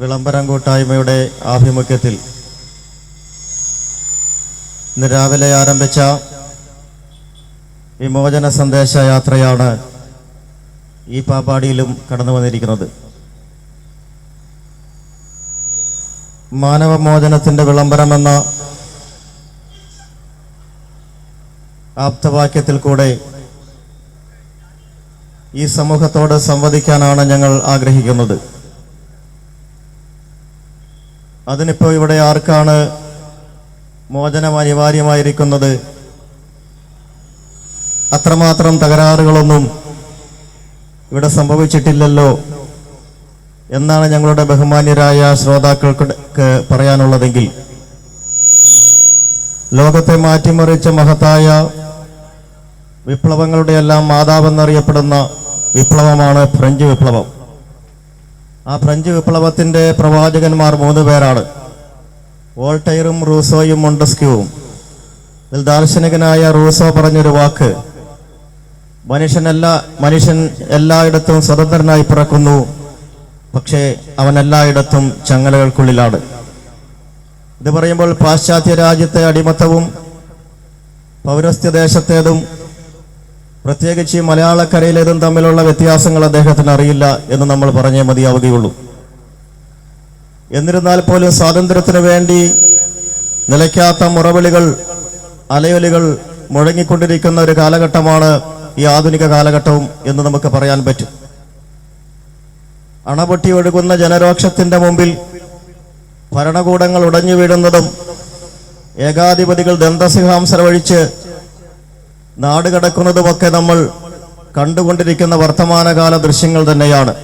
വിളംബരം കൂട്ടായ്മയുടെ ആഭിമുഖ്യത്തിൽ ഇന്ന് രാവിലെ ആരംഭിച്ച വിമോചന സന്ദേശ യാത്രയാണ് ഈ പാപ്പാടിയിലും കടന്നു വന്നിരിക്കുന്നത്. മാനവമോചനത്തിന്റെ വിളംബരമെന്ന ആപ്തവാക്യത്തിൽ കൂടെ ഈ സമൂഹത്തോട് സംവദിക്കാനാണ് ഞങ്ങൾ ആഗ്രഹിക്കുന്നത്. അതിനിപ്പോൾ ഇവിടെ ആർക്കാണ് മോചനം അനിവാര്യമായിരിക്കുന്നത്? അത്രമാത്രം തകരാറുകളൊന്നും ഇവിടെ സംഭവിച്ചിട്ടില്ലല്ലോ എന്നാണ് ഞങ്ങളുടെ ബഹുമാന്യരായ ശ്രോതാക്കൾക്ക് പറയാനുള്ളതെങ്കിൽ. ലോകത്തെ മാറ്റിമറിച്ച മഹത്തായ വിപ്ലവങ്ങളുടെ എല്ലാം മാതാവെന്നറിയപ്പെടുന്ന വിപ്ലവമാണ് ഫ്രഞ്ച് വിപ്ലവം. ആ ഫ്രഞ്ച് വിപ്ലവത്തിന്റെ പ്രവാചകന്മാർ മൂന്ന് പേരാണ്. വോൾട്ടയറും റൂസോയും മൊണ്ടസ്ക്യൂവും. ഇതിൽ ദാർശനികനായ റൂസോ പറഞ്ഞൊരു വാക്ക്. മനുഷ്യനല്ല മനുഷ്യൻ എല്ലായിടത്തും സ്വതന്ത്രനായി പിറക്കുന്നു. പക്ഷേ അവൻ എല്ലായിടത്തും ചങ്ങലകൾക്കുള്ളിലാണ്. ഇത് പറയുമ്പോൾ പാശ്ചാത്യ രാജ്യത്തെ അടിമത്തവും പൗരസ്ത്യ ദേശത്തേതും പ്രത്യേകിച്ച് മലയാളക്കരയിലേതും തമ്മിലുള്ള വ്യത്യാസങ്ങൾ അദ്ദേഹത്തിന് അറിയില്ല എന്ന് നമ്മൾ പറഞ്ഞേ മതിയാവുകയുള്ളൂ. എന്നിരുന്നാൽ പോലും സ്വാതന്ത്ര്യത്തിനു വേണ്ടി നിലയ്ക്കാത്ത മുറവിളികൾ അലയൊലികൾ മുഴങ്ങിക്കൊണ്ടിരിക്കുന്ന ഒരു കാലഘട്ടമാണ് ഈ ആധുനിക കാലഘട്ടവും എന്ന് നമുക്ക് പറയാൻ പറ്റും. അണപൊട്ടി ഒഴുകുന്ന ജനരോക്ഷത്തിന്റെ മുമ്പിൽ ഭരണകൂടങ്ങൾ ഉടഞ്ഞു വീഴുന്നതും ഏകാധിപതികൾ ദന്തസിംഹാംസരം ഒഴിച്ച് നാട് കടക്കുന്നതുമൊക്കെ നമ്മൾ കണ്ടുകൊണ്ടിരിക്കുന്ന വർത്തമാനകാല ദൃശ്യങ്ങൾ തന്നെയാണ്.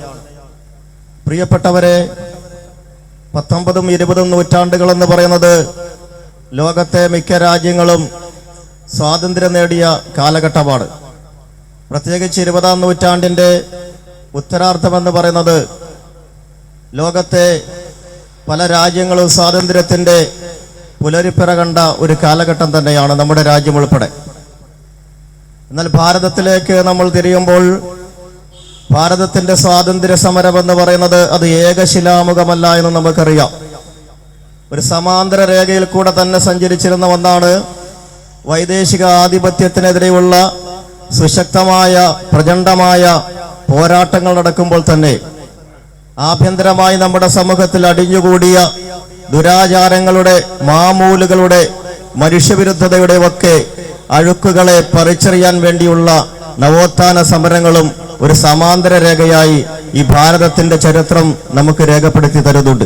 പ്രിയപ്പെട്ടവരെ പത്തൊമ്പതും ഇരുപതും നൂറ്റാണ്ടുകൾ എന്ന് പറയുന്നത് ലോകത്തെ മിക്ക രാജ്യങ്ങളും സ്വാതന്ത്ര്യം നേടിയ കാലഘട്ടമാണ്. പ്രത്യേകിച്ച് ഇരുപതാം നൂറ്റാണ്ടിന്റെ ഉത്തരാർത്ഥം എന്ന് പറയുന്നത് ലോകത്തെ പല രാജ്യങ്ങളും സ്വാതന്ത്ര്യത്തിന്റെ പുലരിപ്പിറ കണ്ട ഒരു കാലഘട്ടം തന്നെയാണ് നമ്മുടെ രാജ്യം ഉൾപ്പെടെ. എന്നാൽ ഭാരതത്തിലേക്ക് നമ്മൾ തിരിയുമ്പോൾ ഭാരതത്തിന്റെ സ്വാതന്ത്ര്യ സമരം എന്ന് പറയുന്നത് അത് ഏകശിലാമുഖമല്ല എന്ന് നമുക്കറിയാം. ഒരു സമാന്തര രേഖയിൽ കൂടെ തന്നെ സഞ്ചരിച്ചിരുന്ന ഒന്നാണ് വൈദേശിക ആധിപത്യത്തിനെതിരെയുള്ള സുശക്തമായ പ്രചണ്ഡമായ പോരാട്ടങ്ങൾ നടക്കുമ്പോൾ തന്നെ ആഭ്യന്തരമായി നമ്മുടെ സമൂഹത്തിൽ അടിഞ്ഞുകൂടിയ ദുരാചാരങ്ങളുടെ മാമൂലുകളുടെ മനുഷ്യവിരുദ്ധതയുടെ ഒക്കെ അഴുക്കുകളെ പറിച്ചറിയാൻ വേണ്ടിയുള്ള നവോത്ഥാന സമരങ്ങളും ഒരു സമാന്തര രേഖയായി ഈ ഭാരതത്തിന്റെ ചരിത്രം നമുക്ക് രേഖപ്പെടുത്തി തരുന്നുണ്ട്.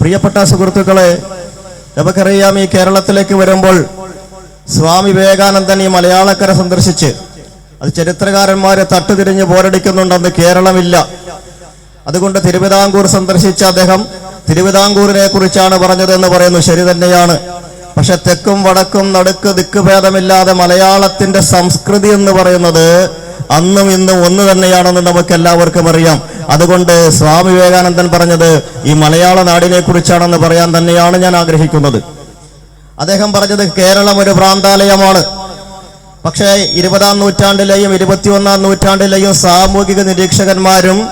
പ്രിയപ്പെട്ട സുഹൃത്തുക്കളെ നമുക്കറിയാം ഈ കേരളത്തിലേക്ക് വരുമ്പോൾ സ്വാമി വിവേകാനന്ദൻ ഈ മലയാളക്കര സന്ദർശിച്ച് അത് ചരിത്രകാരന്മാരെ തട്ടുതിരിഞ്ഞ് പോരടിക്കുന്നുണ്ടെന്ന് കേരളമില്ല. അതുകൊണ്ട് തിരുവിതാംകൂർ സന്ദർശിച്ച അദ്ദേഹം തിരുവിതാംകൂറിനെ കുറിച്ചാണ് പറഞ്ഞതെന്ന് പറയുന്നു. ശരി തന്നെയാണ്. പക്ഷെ തെക്കും വടക്കും നടുക്ക് ദിക്ക് ഭേദമില്ലാതെ മലയാളത്തിന്റെ സംസ്കൃതി എന്ന് പറയുന്നത് അന്നും ഇന്നും ഒന്ന് തന്നെയാണെന്ന് നമുക്ക് എല്ലാവർക്കും അറിയാം. അതുകൊണ്ട് സ്വാമി വിവേകാനന്ദൻ പറഞ്ഞത് ഈ മലയാള നാടിനെ കുറിച്ചാണെന്ന് പറയാൻ തന്നെയാണ് ഞാൻ ആഗ്രഹിക്കുന്നത്. അദ്ദേഹം പറഞ്ഞത് കേരളം ഒരു പ്രാന്താലയമാണ് പക്ഷേ ഇരുപതാം നൂറ്റാണ്ടിലെയും ഇരുപത്തിയൊന്നാം നൂറ്റാണ്ടിലെയും സാമൂഹിക നിരീക്ഷകന്മാരും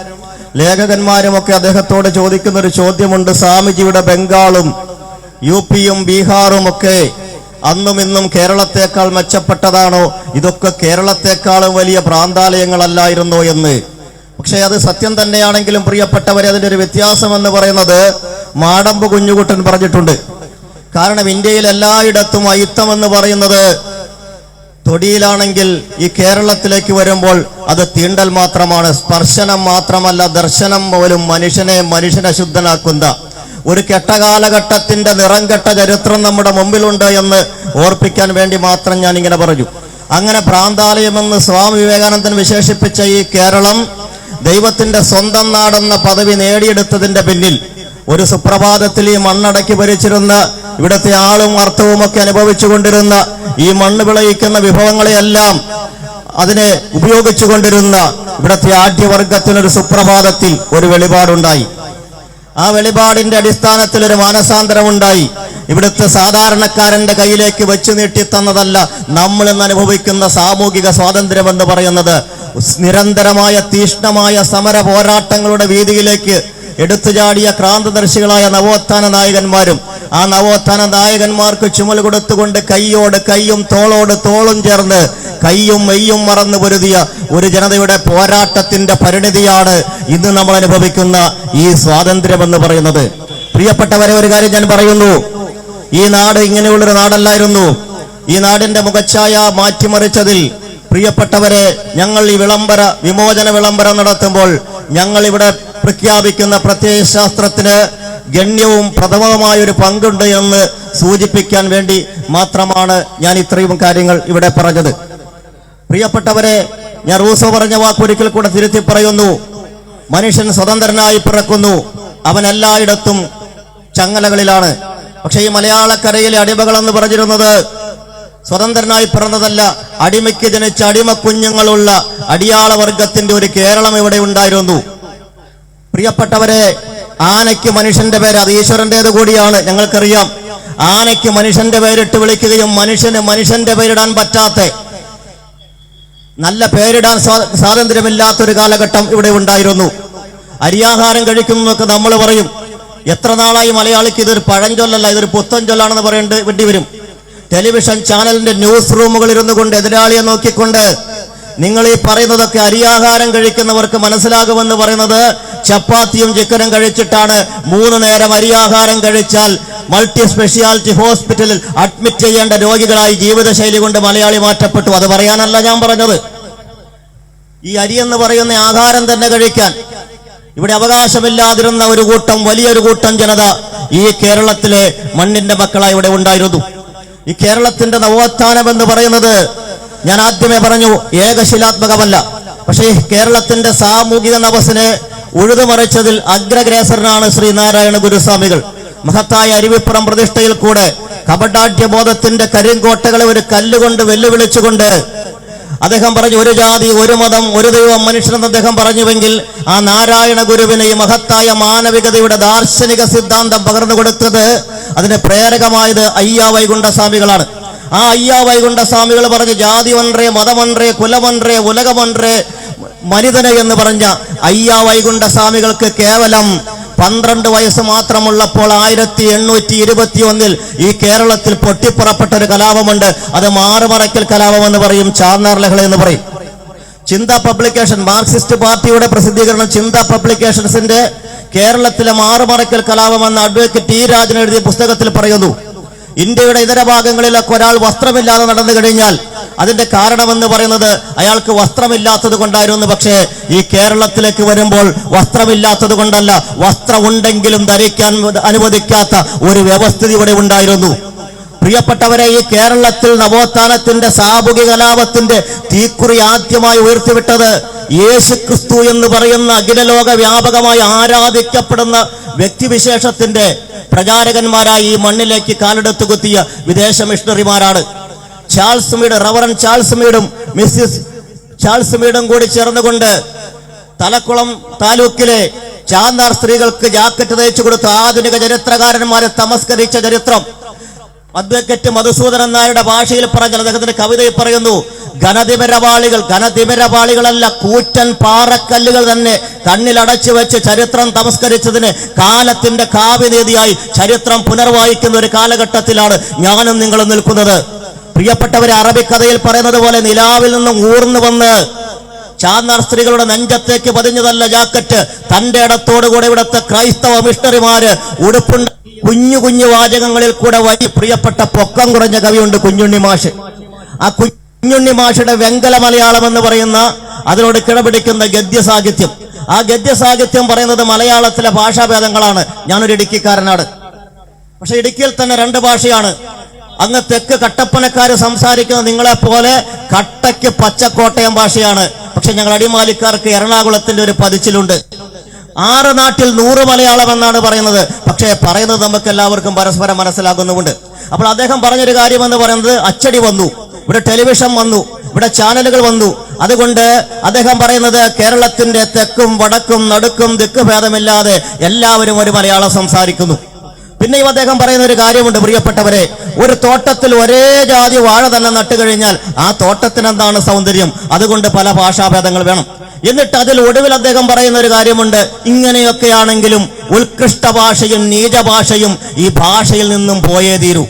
ലേഖകന്മാരും ഒക്കെ അദ്ദേഹത്തോട് ചോദിക്കുന്ന ഒരു ചോദ്യമുണ്ട്. സ്വാമിജിയുടെ ബംഗാളും യു പിയും ബീഹാറും ഒക്കെ അന്നും ഇന്നും കേരളത്തെക്കാൾ മെച്ചപ്പെട്ടതാണോ? ഇതൊക്കെ കേരളത്തെക്കാളും വലിയ പ്രാന്താലയങ്ങളല്ലായിരുന്നോ എന്ന്. പക്ഷേ അത് സത്യം തന്നെയാണെങ്കിലും പ്രിയപ്പെട്ടവരെ അതിന്റെ ഒരു വ്യത്യാസം എന്ന് പറയുന്നത് മാടമ്പ് കുഞ്ഞുകുട്ടൻ പറഞ്ഞിട്ടുണ്ട്. കാരണം ഇന്ത്യയിൽ എല്ലായിടത്തും അയിത്തം എന്ന് പറയുന്നത് തൊടിയിലാണെങ്കിൽ ഈ കേരളത്തിലേക്ക് വരുമ്പോൾ അത് തീണ്ടൽ മാത്രമാണ്. സ്പർശനം മാത്രമല്ല ദർശനം പോലും മനുഷ്യനെ മനുഷ്യനെ ശുദ്ധനാക്കുന്ന ഒരു കെട്ടകാലഘട്ടത്തിന്റെ നിറം കെട്ട ചരിത്രം നമ്മുടെ മുമ്പിലുണ്ട് എന്ന് ഓർപ്പിക്കാൻ വേണ്ടി മാത്രം ഞാൻ ഇങ്ങനെ പറഞ്ഞു. അങ്ങനെ ഭ്രാന്താലയമെന്ന് സ്വാമി വിവേകാനന്ദൻ വിശേഷിപ്പിച്ച ഈ കേരളം ദൈവത്തിന്റെ സ്വന്തം നാടെന്ന പദവി നേടിയെടുത്തതിന്റെ പിന്നിൽ ഒരു സുപ്രഭാതത്തിൽ ഈ മണ്ണടക്കി ഭരിച്ചിരുന്ന ഇവിടുത്തെ ആളും അർത്ഥവും ഒക്കെ അനുഭവിച്ചു കൊണ്ടിരുന്ന ഈ മണ്ണ് വിളയിക്കുന്ന വിഭവങ്ങളെയെല്ലാം അതിനെ ഉപയോഗിച്ചു കൊണ്ടിരുന്ന ഇവിടുത്തെ ആഢ്യവർഗത്തിനൊരു സുപ്രഭാതത്തിൽ ഒരു വെളിപാടുണ്ടായി. ആ വെളിപാടിന്റെ അടിസ്ഥാനത്തിൽ ഒരു മാനസാന്തരമുണ്ടായി. ഇവിടുത്തെ സാധാരണക്കാരന്റെ കയ്യിലേക്ക് വെച്ചു നീട്ടിത്തന്നതല്ല നമ്മൾ ഇന്ന് അനുഭവിക്കുന്ന സാമൂഹിക സ്വാതന്ത്ര്യം എന്ന് പറയുന്നത്. നിരന്തരമായ തീഷ്ണമായ സമര പോരാട്ടങ്ങളുടെ വീതിയിലേക്ക് എടുത്തുചാടിയ ക്രാന്തദർശികളായ നവോത്ഥാന നായകന്മാരും ആ നവോത്ഥാന നായകന്മാർക്ക് ചുമൽ കൊടുത്തുകൊണ്ട് കൈയോട് കൈയും തോളോട് തോളും ചേർന്ന് കൈയും മെയ്യും മറന്നു പൊരുതിയ ഒരു ജനതയുടെ പോരാട്ടത്തിന്റെ പരിണിതിയാണ് ഇന്ന് നമ്മൾ അനുഭവിക്കുന്ന ഈ സ്വാതന്ത്ര്യം എന്ന് പറയുന്നത്. പ്രിയപ്പെട്ടവരെ ഒരു കാര്യം ഞാൻ പറയുന്നു. ഈ നാട് ഇങ്ങനെയുള്ളൊരു നാടല്ലായിരുന്നു. ഈ നാടിന്റെ മുഖച്ഛായ മാറ്റിമറിച്ചതിൽ പ്രിയപ്പെട്ടവരെ ഞങ്ങൾ ഈ വിളംബര വിമോചന വിളംബരം നടത്തുമ്പോൾ ഞങ്ങൾ ഇവിടെ പ്രഖ്യാപിക്കുന്ന പ്രത്യയശാസ്ത്രത്തിന് ഗണ്യവും പ്രഥമവുമായ ഒരു പങ്കുണ്ട് എന്ന് സൂചിപ്പിക്കാൻ വേണ്ടി മാത്രമാണ് ഞാൻ ഇത്രയും കാര്യങ്ങൾ ഇവിടെ പറഞ്ഞത്. പ്രിയപ്പെട്ടവരെ ഞാൻ റൂസോ പറഞ്ഞ വാക്കൊരിക്കൽ കൂടെ തിരുത്തി പറയുന്നു. മനുഷ്യൻ സ്വതന്ത്രനായി പിറക്കുന്നു. അവൻ എല്ലായിടത്തും ചങ്ങലകളിലാണ്. പക്ഷേ ഈ മലയാളക്കരയിലെ അടിമകൾ എന്ന് പറഞ്ഞിരുന്നത് സ്വതന്ത്രനായി പിറന്നതല്ല. അടിമയ്ക്ക് ജനിച്ച അടിമ കുഞ്ഞുങ്ങളുള്ള അടിയാള വർഗത്തിന്റെ ഒരു കേരളം ഇവിടെ ഉണ്ടായിരുന്നു. പ്രിയപ്പെട്ടവരെ ആനയ്ക്ക് മനുഷ്യന്റെ പേര് അത് ഈശ്വരന്റേത് കൂടിയാണ് ഞങ്ങൾക്കറിയാം. ആനയ്ക്ക് മനുഷ്യന്റെ പേരിട്ട് വിളിക്കുകയും മനുഷ്യന് മനുഷ്യന്റെ പേരിടാൻ പറ്റാത്ത നല്ല പേരിടാൻ സ്വാ- സ്വാതന്ത്ര്യമില്ലാത്തൊരു കാലഘട്ടം ഇവിടെ ഉണ്ടായിരുന്നു. അരിയാഹാരം കഴിക്കുന്നതൊക്കെ നമ്മൾ പറയും. എത്ര നാളായി മലയാളിക്ക് ഇതൊരു പഴഞ്ചൊല്ലല്ല ഇതൊരു പുത്തൻ ചൊല്ലാണെന്ന് പറയേണ്ടി വേണ്ടി വരും. ടെലിവിഷൻ ചാനലിന്റെ ന്യൂസ് റൂമുകളിൽ ഇരുന്നു കൊണ്ട് എതിരാളിയെ നോക്കിക്കൊണ്ട് നിങ്ങൾ ഈ പറയുന്നതൊക്കെ അരിയാഹാരം കഴിക്കുന്നവർക്ക് മനസ്സിലാകുമെന്ന് പറയുന്നത് ചപ്പാത്തിയും ചിക്കനും കഴിച്ചിട്ടാണ് മൂന്ന് നേരം അരിയാഹാരം കഴിച്ചാൽ മൾട്ടി സ്പെഷ്യാലിറ്റി ഹോസ്പിറ്റലിൽ അഡ്മിറ്റ് ചെയ്യേണ്ട രോഗികളായി ജീവിതശൈലി കൊണ്ട് മലയാളി മാറ്റപ്പെട്ടു. അത് പറയാനല്ല ഞാൻ പറഞ്ഞത്. ഈ അരി എന്ന് പറയുന്ന ആഹാരം തന്നെ കഴിക്കാൻ. ഇവിടെ അവകാശമില്ലാതിരുന്ന ഒരു കൂട്ടം വലിയൊരു കൂട്ടം ജനത ഈ കേരളത്തിലെ മണ്ണിന്റെ മക്കളായി ഇവിടെ ഉണ്ടായിരുന്നു. ഈ കേരളത്തിന്റെ നവോത്ഥാനം എന്ന് പറയുന്നത് ഞാൻ ആദ്യമേ പറഞ്ഞു ഏകശിലാത്മകമല്ല. പക്ഷേ കേരളത്തിന്റെ സാമൂഹിക നവസിനെ ഉഴുതുമറിച്ചതിൽ അഗ്രഗ്രേസരനാണ് ശ്രീനാരായണ ഗുരുസ്വാമികൾ. മഹത്തായ അരുവിപ്പുറം പ്രതിഷ്ഠയിൽ കൂടെ കപടാഠ്യബോധത്തിന്റെ കരിങ്കോട്ടകളെ ഒരു കല്ലുകൊണ്ട് വെല്ലുവിളിച്ചുകൊണ്ട് അദ്ദേഹം പറഞ്ഞു ഒരു ജാതി ഒരു മതം ഒരു ദൈവം മനുഷ്യനെന്ന് അദ്ദേഹം പറഞ്ഞുവെങ്കിൽ ആ നാരായണ ഗുരുവിനെ ഈ മഹത്തായ മാനവികതയുടെ ദാർശനിക സിദ്ധാന്തം പകർന്നു കൊടുത്തത് അതിന് പ്രേരകമായത് അയ്യ വൈകുണ്ഠ സ്വാമികളാണ് ആ അയ്യ വൈകുണ്ഠ സ്വാമികൾ പറഞ്ഞു ജാതി ഒன்றേ മതമൊன்றേ കുലമൊன்றേ ഉലകമൊன்றേ മനിതന എന്ന് പറഞ്ഞ അയ്യാ വൈകുണ്ഠസ്വാമികൾക്ക് കേവലം പന്ത്രണ്ട് വയസ്സ് മാത്രമുള്ളപ്പോൾ ആയിരത്തി എണ്ണൂറ്റി ഇരുപത്തി ഒന്നിൽ ഈ കേരളത്തിൽ പൊട്ടിപ്പുറപ്പെട്ട ഒരു കലാപമുണ്ട്. അത് മാറുമറയ്ക്കൽ കലാപം എന്ന് പറയും ചാർനാർ ലഹള എന്ന് പറയും. ചിന്ത പബ്ലിക്കേഷൻ മാർക്സിസ്റ്റ് പാർട്ടിയുടെ പ്രസിദ്ധീകരണം ചിന്ത പബ്ലിക്കേഷൻസിന്റെ കേരളത്തിലെ മാറുമറയ്ക്കൽ കലാപം എന്ന അഡ്വക്കേറ്റ് ടി രാജൻ എഴുതിയ പുസ്തകത്തിൽ പറയുന്നു. ഇന്ത്യയുടെ ഇതര ഭാഗങ്ങളിലൊക്കെ ഒരാൾ വസ്ത്രമില്ലാതെ നടന്നു കഴിഞ്ഞാൽ അതിന്റെ കാരണമെന്ന് പറയുന്നത് അയാൾക്ക് വസ്ത്രമില്ലാത്തത് കൊണ്ടായിരുന്നു. പക്ഷേ ഈ കേരളത്തിലേക്ക് വരുമ്പോൾ വസ്ത്രമില്ലാത്തത് കൊണ്ടല്ല വസ്ത്രം ഉണ്ടെങ്കിലും ധരിക്കാൻ അനുവദിക്കാത്ത ഒരു വ്യവസ്ഥിതി ഇവിടെ ഉണ്ടായിരുന്നു. പ്രിയപ്പെട്ടവരെ ഈ കേരളത്തിൽ നവോത്ഥാനത്തിന്റെ സാമൂഹിക കലാപത്തിന്റെ തീക്കുറി ആദ്യമായി ഉയർത്തിവിട്ടത് യേശു ക്രിസ്തു എന്ന് പറയുന്ന അഖിലലോക വ്യാപകമായി ആരാധിക്കപ്പെടുന്ന വ്യക്തിവിശേഷത്തിന്റെ പ്രചാരകന്മാരായി ഈ മണ്ണിലേക്ക് കാലെടുത്ത് കുത്തിയ വിദേശ മിഷണറിമാരാണ്. ചാൾസ് മീഡ് റവറൻ ചാൾസ് മീഡും മിസ്സിസ് ചാൾസ് മീഡും കൂടി ചേർന്നുകൊണ്ട് തലക്കുളം താലൂക്കിലെ ചാന്താർ സ്ത്രീകൾക്ക് ജാക്കറ്റ് തയ്ച്ചു കൊടുത്ത. ആധുനിക ചരിത്രകാരന്മാരെ തമസ്കരിച്ച ചരിത്രം. അഡ്വക്കേറ്റ് മധുസൂദനൻ നായരുടെ ഭാഷയിൽ പറഞ്ഞ അദ്ദേഹത്തിന്റെ കവിതയിൽ പറയുന്നു ഘനതിമരവാളികൾ ഘനതിമരവാളികളല്ല കൂറ്റൻ പാറക്കല്ലുകൾ തന്നെ കണ്ണിലടച്ചു വെച്ച് ചരിത്രം തമസ്കരിച്ചതിന് കാലത്തിന്റെ കാവ്യനീതിയായി ചരിത്രം പുനർവായിക്കുന്ന ഒരു കാലഘട്ടത്തിലാണ് ഞാനും നിങ്ങളും നിൽക്കുന്നത്. പ്രിയപ്പെട്ടവരെ അറബിക്കഥയിൽ പറയുന്നത് പോലെ നിലാവിൽ നിന്നും ഊർന്നു വന്ന് ചാന്നാർ സ്ത്രീകളുടെ നെഞ്ചത്തേക്ക് പതിഞ്ഞതല്ല ജാക്കറ്റ്. തന്റെ ഇടത്തോടുകൂടെ ഇവിടുത്തെ ക്രൈസ്തവ മിഷണറിമാര് ഉടുപ്പുണ്ട്. കുഞ്ഞു കുഞ്ഞു വാചകങ്ങളിൽ കൂടെ വലിയ പ്രിയപ്പെട്ട പൊക്കം കുറഞ്ഞ കവിയുണ്ട് കുഞ്ഞുണ്ണി മാഷ്. ആ കുഞ്ഞുണ്ണി മാഷയുടെ വെങ്കല മലയാളം എന്ന് പറയുന്ന അതിനോട് കിടപിടിക്കുന്ന ഗദ്യ സാഹിത്യം ആ ഗദ്യ സാഹിത്യം പറയുന്നത് മലയാളത്തിലെ ഭാഷാഭേദങ്ങളാണ്. ഞാനൊരു ഇടുക്കിക്കാരനാണ്. പക്ഷെ ഇടുക്കിയിൽ തന്നെ രണ്ട് ഭാഷയാണ്. അങ്ങ് തെക്ക് കട്ടപ്പനക്കാര് സംസാരിക്കുന്ന നിങ്ങളെ പോലെ കട്ടയ്ക്ക് പച്ചക്കോട്ടയം ഭാഷയാണ്. പക്ഷെ ഞങ്ങൾ അടിമാലിക്കാർക്ക് എറണാകുളത്തിന്റെ ഒരു പതിച്ചിലുണ്ട്. ആറ് നാട്ടിൽ നൂറ് മലയാളം എന്നാണ് പറയുന്നത്. പക്ഷേ പറയുന്നത് നമുക്ക് എല്ലാവർക്കും പരസ്പരം മനസ്സിലാകുന്നുമുണ്ട്. അപ്പോൾ അദ്ദേഹം പറഞ്ഞൊരു കാര്യം എന്ന് പറയുന്നത് അച്ചടി വന്നു. ഇവിടെ ടെലിവിഷൻ വന്നു. ഇവിടെ ചാനലുകൾ വന്നു. അതുകൊണ്ട് അദ്ദേഹം പറയുന്നത് കേരളത്തിന്റെ തെക്കും വടക്കും നടുക്കും ദിക്ക് ഭേദമില്ലാതെ എല്ലാവരും ഒരു മലയാളം സംസാരിക്കുന്നു. പിന്നെയും അദ്ദേഹം പറയുന്ന ഒരു കാര്യമുണ്ട് പ്രിയപ്പെട്ടവരെ. ഒരു തോട്ടത്തിൽ ഒരേ ജാതി വാഴ തന്നെ നട്ടു കഴിഞ്ഞാൽ ആ തോട്ടത്തിന് എന്താണ് സൗന്ദര്യം? അതുകൊണ്ട് പല ഭാഷാഭേദങ്ങൾ വേണം. എന്നിട്ട് അതിൽ ഒടുവിൽ അദ്ദേഹം പറയുന്ന ഒരു കാര്യമുണ്ട്. ഇങ്ങനെയൊക്കെയാണെങ്കിലും ഉത്കൃഷ്ട ഭാഷയും നീചഭാഷയും ഈ ഭാഷയിൽ നിന്നും പോയേ തീരൂ.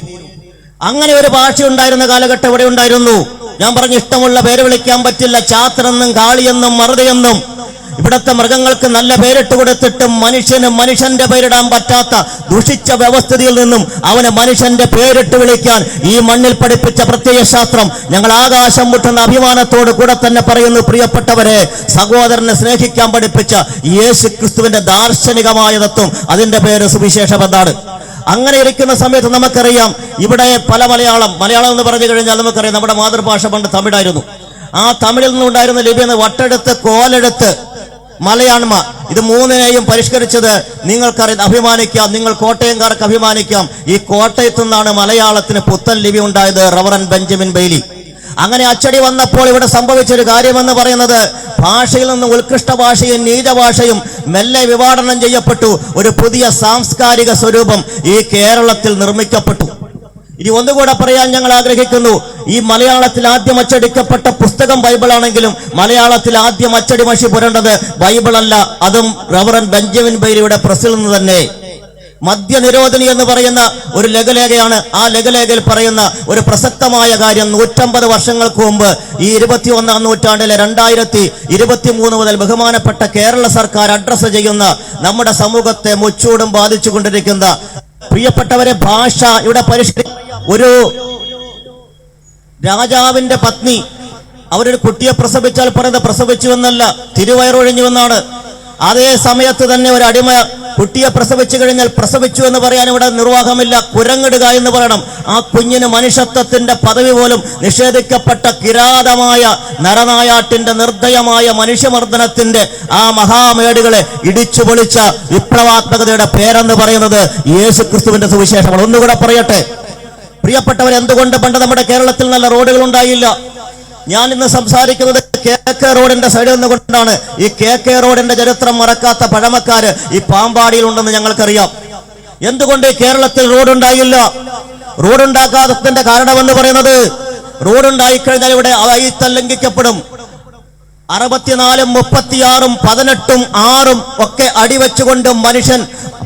അങ്ങനെ ഒരു ഭാഷ ഉണ്ടായിരുന്ന കാലഘട്ടം എവിടെ ഉണ്ടായിരുന്നു? ഞാൻ പറഞ്ഞ ഇഷ്ടമുള്ള പേര് വിളിക്കാൻ പറ്റില്ല. ചാത്രെന്നും കാളിയെന്നും മറുതയെന്നും. ഇവിടത്തെ മൃഗങ്ങൾക്ക് നല്ല പേരിട്ട് കൊടുത്തിട്ട് മനുഷ്യന് മനുഷ്യന്റെ പേരിടാൻ പറ്റാത്ത ദുഷിച്ച വ്യവസ്ഥിതിയിൽ നിന്നും അവന് മനുഷ്യന്റെ പേരിട്ട് വിളിക്കാൻ ഈ മണ്ണിൽ പഠിപ്പിച്ച പ്രത്യയ ശാസ്ത്രം ഞങ്ങൾ ആകാശം മുട്ടുന്ന അഭിമാനത്തോട് കൂടെ തന്നെ പറയുന്നു പ്രിയപ്പെട്ടവരെ. സഹോദരനെ സ്നേഹിക്കാൻ പഠിപ്പിച്ച യേശു ക്രിസ്തുവിന്റെ ദാർശനികമായ തത്വം അതിന്റെ പേര് സുവിശേഷം എന്നാണ് അങ്ങനെ ഇരിക്കുന്ന സമയത്ത് നമുക്കറിയാം ഇവിടെ പല മലയാളം മലയാളം എന്ന് പറഞ്ഞു കഴിഞ്ഞാൽ നമുക്കറിയാം നമ്മുടെ മാതൃഭാഷ പണ്ട് തമിഴായിരുന്നു. ആ തമിഴിൽ നിന്നുണ്ടായിരുന്ന ലിപിയെന്ന് വട്ടെടുത്ത് കോലെടുത്ത് മലയാണ്മ ഇത് മൂന്നിനെയും പരിഷ്കരിച്ചത് നിങ്ങൾക്കറിയാം അഭിമാനിക്കാം. നിങ്ങൾ കോട്ടയംകാർക്ക് അഭിമാനിക്കാം. ഈ കോട്ടയത്തു നിന്നാണ് മലയാളത്തിന് പുത്തൻ ലിപി ഉണ്ടായത് റവറൻ ബെഞ്ചമിൻ ബെയ്ലി. അങ്ങനെ അച്ചടി വന്നപ്പോൾ ഇവിടെ സംഭവിച്ചൊരു കാര്യമെന്ന് പറയുന്നത് ഭാഷയിൽ നിന്ന് ഉത്കൃഷ്ട ഭാഷയും നീച ഭാഷയും മെല്ലെ വിവാടനം ചെയ്യപ്പെട്ടു. ഒരു പുതിയ സാംസ്കാരിക സ്വരൂപം ഈ കേരളത്തിൽ നിർമ്മിക്കപ്പെട്ടു. ഇനി ഒന്നുകൂടെ പറയാൻ ഞങ്ങൾ ആഗ്രഹിക്കുന്നു. ഈ മലയാളത്തിൽ ആദ്യം അച്ചടിക്കപ്പെട്ട പുസ്തകം ബൈബിൾ ആണെങ്കിലും മലയാളത്തിൽ ആദ്യം അച്ചടി മഷി പുരണ്ടത് അല്ല അതും റവറൻ ബെഞ്ചമിൻ ബൈരിയുടെ പ്രസിൽ നിന്ന് തന്നെ. മദ്യനിരോധനി എന്ന് പറയുന്ന ഒരു ലഘുലേഖയാണ്. ആ ലഘുലേഖയിൽ പറയുന്ന ഒരു പ്രസക്തമായ കാര്യം നൂറ്റമ്പത് വർഷങ്ങൾക്ക് മുമ്പ് ഈ ഇരുപത്തി ഒന്നാം നൂറ്റാണ്ടിലെ രണ്ടായിരത്തി ഇരുപത്തി മൂന്ന് മുതൽ ബഹുമാനപ്പെട്ട കേരള സർക്കാർ അഡ്രസ്സ് ചെയ്യുന്ന നമ്മുടെ സമൂഹത്തെ മുച്ചൂടും ബാധിച്ചുകൊണ്ടിരിക്കുന്ന പ്രിയപ്പെട്ടവരെ ഭാഷ ഇവിടെ പരിഷ്കരി ഒരു രാജാവിന്റെ പത്നി അവരൊരു കുട്ടിയെ പ്രസവിച്ചാൽ പറയുന്നത് പ്രസവിച്ചു എന്നല്ല തിരുവയറൊഴിഞ്ഞു എന്നാണ് അതേ സമയത്ത് തന്നെ ഒരു അടിമ കുട്ടിയെ പ്രസവിച്ചു കഴിഞ്ഞാൽ പ്രസവിച്ചു എന്ന് പറയാൻ ഇവിടെ നിർവാഹമില്ല കുരങ്ങിടുക എന്ന് പറയണം. ആ കുഞ്ഞിന് മനുഷ്യത്വത്തിന്റെ പദവി പോലും നിഷേധിക്കപ്പെട്ട കിരാതമായ നരനായാട്ടിന്റെ നിർദ്ദയമായ മനുഷ്യമർദ്ദനത്തിന്റെ ആ മഹാമേടുകളെ ഇടിച്ചു പൊളിച്ച വിപ്ലവാത്മകതയുടെ പേരെന്ന് പറയുന്നത് യേശു ക്രിസ്തുവിന്റെ സുവിശേഷമാണ്. ഒന്നുകൂടെ പറയട്ടെ. പ്രിയപ്പെട്ടവർ എന്തുകൊണ്ട് പണ്ട് നമ്മുടെ കേരളത്തിൽ നല്ല റോഡുകൾ ഉണ്ടായില്ല? ഞാൻ ഇന്ന് സംസാരിക്കുന്നത് കെ കെ റോഡിന്റെ സൈഡിൽ നിന്നുകൊണ്ടാണ്. ഈ കെ കെ റോഡിന്റെ ചരിത്രം മറക്കാത്ത പഴമക്കാര് ഈ പാമ്പാടിയിൽ ഉണ്ടെന്ന് ഞങ്ങൾക്കറിയാം. എന്തുകൊണ്ട് കേരളത്തിൽ റോഡുണ്ടായില്ല? റോഡുണ്ടാക്കാത്തതിന്റെ കാരണമെന്ന് പറയുന്നത് റോഡുണ്ടായിക്കഴിഞ്ഞാൽ ഇവിടെ അതായി ലംഘിക്കപ്പെടും അറുപത്തിനാലും മുപ്പത്തിയാറും പതിനെട്ടും ആറും ഒക്കെ അടിവെച്ചുകൊണ്ട് മനുഷ്യൻ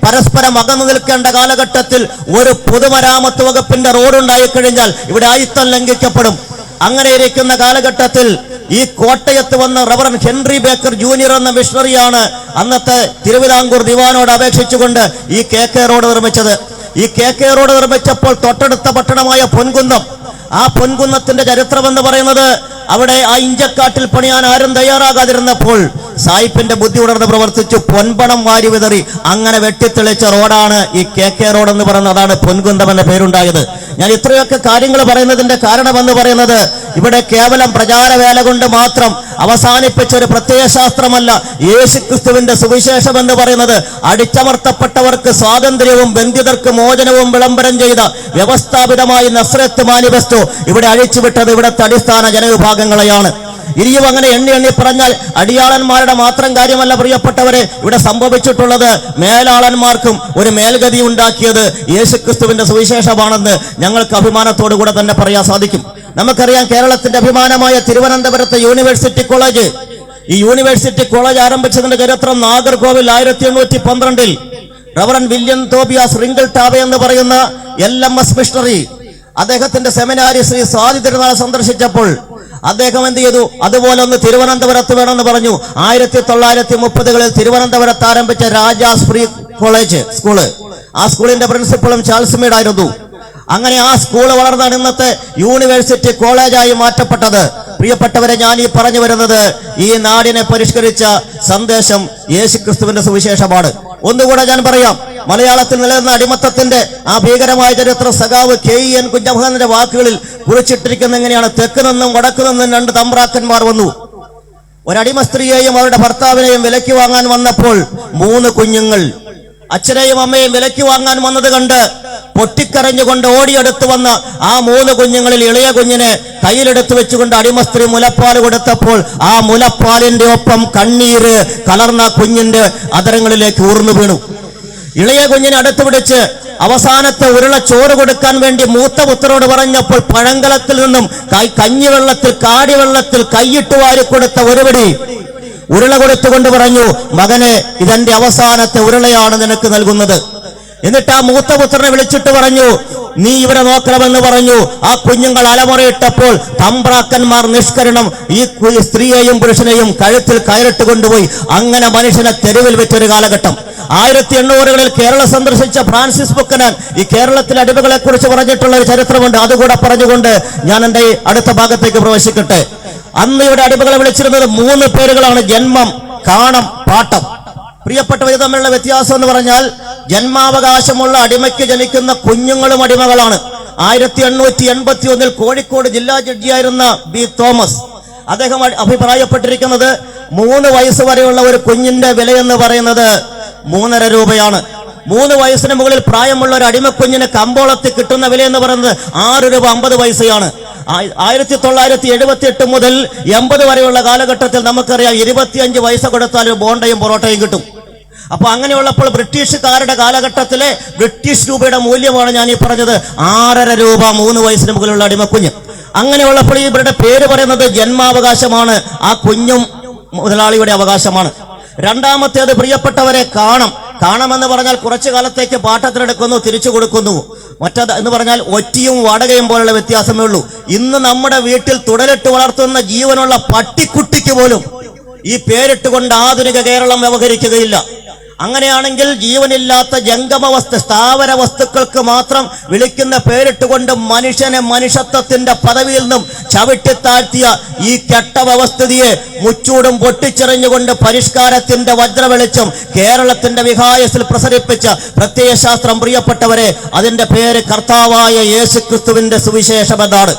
പരസ്പരം അകന്നു നിൽക്കേണ്ട കാലഘട്ടത്തിൽ ഒരു പൊതുമരാമത്ത് വകുപ്പിന്റെ റോഡുണ്ടായി കഴിഞ്ഞാൽ ഇവിടെ ആയുത്തം ലംഘിക്കപ്പെടും. അങ്ങനെ ഇരിക്കുന്ന കാലഘട്ടത്തിൽ ഈ കോട്ടയത്ത് വന്ന റവറൻ ഹെൻറി ബേക്കർ ജൂനിയർ എന്ന മിഷണറിയാണ് അന്നത്തെ തിരുവിതാംകൂർ ദിവാനോട് അപേക്ഷിച്ചുകൊണ്ട് ഈ കെ കെ റോഡ് നിർമ്മിച്ചത്. ഈ കെ കെ റോഡ് നിർമ്മിച്ചപ്പോൾ തൊട്ടടുത്ത പട്ടണമായ പൊൻകുന്നം. ആ പൊൻകുന്നത്തിന്റെ ചരിത്രം എന്ന് പറയുന്നത് അവിടെ ആ ഇഞ്ചക്കാട്ടിൽ പണിയാൻ ആരും തയ്യാറാകാതിരുന്നപ്പോൾ സായിപ്പിന്റെ ബുദ്ധി ഉണർന്ന് പ്രവർത്തിച്ചു. പൊൻപണം വാരി വിതറി. അങ്ങനെ വെട്ടിത്തെളിച്ച റോഡാണ് ഈ കെ കെ റോഡ് എന്ന് പറയുന്നത്. അതാണ് പൊൻകുന്തം എന്ന പേരുണ്ടായത്. ഞാൻ ഇത്രയൊക്കെ കാര്യങ്ങൾ പറയുന്നതിന്റെ കാരണമെന്ന് പറയുന്നത് ഇവിടെ കേവലം പ്രചാരവേല കൊണ്ട് മാത്രം അവസാനിപ്പിച്ച ഒരു പ്രത്യയശാസ്ത്രമല്ല. യേശു ക്രിസ്തുവിന്റെ സുവിശേഷം എന്ന് പറയുന്നത് അടിച്ചമർത്തപ്പെട്ടവർക്ക് സ്വാതന്ത്ര്യവും ബന്ധിതർക്ക് മോചനവും വിളംബരം ചെയ്ത വ്യവസ്ഥാപിതമായി നസ്രത്ത് മാനിഫെസ്റ്റോ ഇവിടെ അഴിച്ചുവിട്ടത് ഇവിടുത്തെ അടിസ്ഥാന ജനവിഭാഗങ്ങളെയാണ് ഇനിയും അങ്ങനെ എണ്ണി എണ്ണി പറഞ്ഞാൽ അടിയാളന്മാരുടെ മാത്രം കാര്യമല്ല പ്രിയപ്പെട്ടവരെ ഇവിടെ സംഭവിച്ചിട്ടുള്ളത് മേലാളന്മാർക്കും ഒരു മേൽഗതി ഉണ്ടാക്കിയത് യേശുക്രിസ്തുവിന്റെ സുവിശേഷമാണെന്ന് ഞങ്ങൾക്ക് അഭിമാനത്തോടു കൂടെ തന്നെ പറയാൻ സാധിക്കും. നമുക്കറിയാം കേരളത്തിന്റെ അഭിമാനമായ തിരുവനന്തപുരത്തെ യൂണിവേഴ്സിറ്റി കോളേജ്. ഈ യൂണിവേഴ്സിറ്റി കോളേജ് ആരംഭിച്ചതിന്റെ ചരിത്രം നാഗർകോവിൽ ആയിരത്തി എണ്ണൂറ്റി പന്ത്രണ്ടിൽ reverend William Tobias Ringeltaube എന്ന് പറയുന്ന എൽ എം എസ് മിഷണറി. അദ്ദേഹത്തിന്റെ സെമിനാരി ശ്രീ സ്വാതി തിരുനാൾ സന്ദർശിച്ചപ്പോൾ അദ്ദേഹം എന്ത് ചെയ്തു? അതുപോലെ ഒന്ന് തിരുവനന്തപുരത്ത് വേണമെന്ന് പറഞ്ഞു. ആയിരത്തി തൊള്ളായിരത്തി മുപ്പതുകളിൽ തിരുവനന്തപുരത്ത് ആരംഭിച്ച രാജാസ് ഫ്രീ കോളേജ് സ്കൂൾ. ആ സ്കൂളിന്റെ പ്രിൻസിപ്പളും ചാൾസ് മീഡ് ആയിരുന്നു അങ്ങനെ ആ സ്കൂൾ വളർന്നാണ് ഇന്നത്തെ യൂണിവേഴ്സിറ്റി കോളേജായി മാറ്റപ്പെട്ടത്. പ്രിയപ്പെട്ടവരെ ഞാൻ ഈ പറഞ്ഞു വരുന്നത് ഈ നാടിനെ പരിഷ്കരിച്ച സന്ദേശം യേശുക്രിസ്തുവിന്റെ സുവിശേഷമാണ്. ഒന്നുകൂടെ ഞാൻ പറയാം. മലയാളത്തിൽ നിലനിന്ന അടിമത്തത്തിന്റെ ആ ഭീകരമായ ചരിത്ര സഖാവ് കെ ഇ എൻ കുഞ്ഞമുഹമ്മദിന്റെ വാക്കുകളിൽ കുറിച്ചിട്ടിരിക്കുന്ന എങ്ങനെയാണ് തെക്ക് നിന്നും വടക്കു നിന്നും രണ്ട് തമ്പ്രാക്കന്മാർ വന്നു. ഒരടിമ സ്ത്രീയെയും അവരുടെ ഭർത്താവിനെയും വിലയ്ക്ക് വാങ്ങാൻ വന്നപ്പോൾ മൂന്ന് കുഞ്ഞുങ്ങൾ. അച്ഛനെയും അമ്മയും വിലയ്ക്ക് വാങ്ങാൻ വന്നത് കണ്ട് പൊട്ടിക്കരഞ്ഞുകൊണ്ട് ഓടിയെടുത്തു വന്ന ആ മൂന്ന് കുഞ്ഞുങ്ങളിൽ ഇളയ കുഞ്ഞിനെ കയ്യിലെടുത്തു വെച്ചുകൊണ്ട് അടിമസ്ത്രീ മുലപ്പാൽ കൊടുത്തപ്പോൾ ആ മുലപ്പാലിന്റെ ഒപ്പം കണ്ണീര് കലർന്ന കുഞ്ഞിന്റെ അതരങ്ങളിലേക്ക് ഊർന്നു വീണു. ഇളയ കുഞ്ഞിനെ അടുത്ത് പിടിച്ച് അവസാനത്തെ ഉരുള ചോറ് കൊടുക്കാൻ വേണ്ടി മൂത്ത പുത്രനോട് പറഞ്ഞപ്പോൾ പഴങ്കലത്തിൽ നിന്നും കഞ്ഞിവെള്ളത്തിൽ കാടിവെള്ളത്തിൽ കൈയിട്ട് വാരി കൊടുത്ത ഒരുപടി. ഉരുള കൊടുത്തുകൊണ്ട് പറഞ്ഞു മകനെ ഇതെന്റെ അവസാനത്തെ ഉരുളയാണ് നിനക്ക് നൽകുന്നത്. എന്നിട്ട് ആ മൂത്ത പുത്രനെ വിളിച്ചിട്ട് പറഞ്ഞു നീ ഇവിടെ നോക്കണമെന്ന് പറഞ്ഞു. ആ കുഞ്ഞുങ്ങൾ അലമുറയിട്ടപ്പോൾ തമ്പ്രാക്കന്മാർ നിഷ്കരണം ഈ സ്ത്രീയെയും പുരുഷനെയും കഴുത്തിൽ കയറിട്ട് കൊണ്ടുപോയി. അങ്ങനെ മനുഷ്യനെ തെരുവിൽ വെച്ചൊരു കാലഘട്ടം. ആയിരത്തി എണ്ണൂറുകളിൽ കേരളം സന്ദർശിച്ച ഫ്രാൻസിസ് ബുക്കനാൻ ഈ കേരളത്തിലെ അടിമകളെ കുറിച്ച് പറഞ്ഞിട്ടുള്ള ഒരു ചരിത്രമുണ്ട്. അതുകൂടെ പറഞ്ഞുകൊണ്ട് ഞാൻ എന്റെ അടുത്ത ഭാഗത്തേക്ക് പ്രവേശിക്കട്ടെ. അന്ന് ഇവിടെ അടിമകളെ വിളിച്ചിരുന്നത് മൂന്ന് പേരുകളാണ്. ജന്മം കാണം പാട്ടം. പ്രിയപ്പെട്ടവർ തമ്മിലുള്ള വ്യത്യാസം എന്ന് പറഞ്ഞാൽ ജന്മാവകാശമുള്ള അടിമയ്ക്ക് ജനിക്കുന്ന കുഞ്ഞുങ്ങളും അടിമകളാണ്. ആയിരത്തി എണ്ണൂറ്റി എൺപത്തി ഒന്നിൽ കോഴിക്കോട് ജില്ലാ ജഡ്ജിയായിരുന്ന ബി തോമസ്. അദ്ദേഹം അഭിപ്രായപ്പെട്ടിരിക്കുന്നത് മൂന്ന് വയസ്സ് വരെയുള്ള ഒരു കുഞ്ഞിന്റെ വില എന്ന് പറയുന്നത് മൂന്നര രൂപയാണ്. മൂന്ന് വയസ്സിന് മുകളിൽ പ്രായമുള്ള ഒരു അടിമക്കുഞ്ഞിന് കമ്പോളത്തിൽ കിട്ടുന്ന വില എന്ന് പറയുന്നത് ആറ് രൂപ അമ്പത് പൈസയാണ്. ആയി- ആയിരത്തി തൊള്ളായിരത്തി എഴുപത്തി എട്ട് മുതൽ എൺപത് വരെയുള്ള കാലഘട്ടത്തിൽ നമുക്കറിയാം ഇരുപത്തിയഞ്ച് വയസ്സ് കൊടുത്താൽ ഒരു ബോണ്ടയും പൊറോട്ടയും കിട്ടും. അപ്പൊ അങ്ങനെയുള്ളപ്പോൾ ബ്രിട്ടീഷുകാരുടെ കാലഘട്ടത്തിലെ ബ്രിട്ടീഷ് രൂപയുടെ മൂല്യമാണ് ഞാൻ ഈ പറഞ്ഞത്. ആറര രൂപ മൂന്ന് വയസ്സിന് മുകളിലുള്ള അടിമക്കുഞ്ഞ്. അങ്ങനെയുള്ളപ്പോൾ ഇവരുടെ പേര് പറയുന്നത് ജന്മാവകാശമാണ്. ആ കുഞ്ഞും മുതലാളിയുടെ അവകാശമാണ്. രണ്ടാമത്തേത് പ്രിയപ്പെട്ടവരെ കാണം കാണമെന്ന് പറഞ്ഞാൽ കുറച്ചു കാലത്തേക്ക് പാട്ടത്തിനെടുക്കുന്നു തിരിച്ചു കൊടുക്കുന്നു. മറ്റത് എന്ന് പറഞ്ഞാൽ ഒറ്റയും വാടകയും പോലുള്ള വ്യത്യാസമേ ഉള്ളൂ. ഇന്ന് നമ്മുടെ വീട്ടിൽ തുടലിട്ട് വളർത്തുന്ന ജീവനുള്ള പട്ടിക്കുട്ടിക്ക് പോലും ഈ പേരിട്ടുകൊണ്ട് ആധുനിക കേരളം വ്യവഹരിക്കുകയില്ല. അങ്ങനെയാണെങ്കിൽ ജീവനില്ലാത്ത ജംഗമ വസ്തു സ്ഥാവര വസ്തുക്കൾക്ക് മാത്രം വിളിക്കുന്ന പേരിട്ടുകൊണ്ട് മനുഷ്യനെ മനുഷ്യത്വത്തിന്റെ പദവിയിൽ നിന്നും ചവിട്ടിത്താഴ്ത്തിയ ഈ കെട്ട വ്യവസ്ഥിതിയെ മുച്ചൂടും പൊട്ടിച്ചെറിഞ്ഞുകൊണ്ട് പരിഷ്കാരത്തിന്റെ വജ്രവെളിച്ചം കേരളത്തിന്റെ വിഹായസിൽ പ്രസരിപ്പിച്ച പ്രത്യയശാസ്ത്രം പ്രിയപ്പെട്ടവരെ അതിന്റെ പേര് കർത്താവായ യേശു ക്രിസ്തുവിന്റെ സുവിശേഷമെന്നാണ്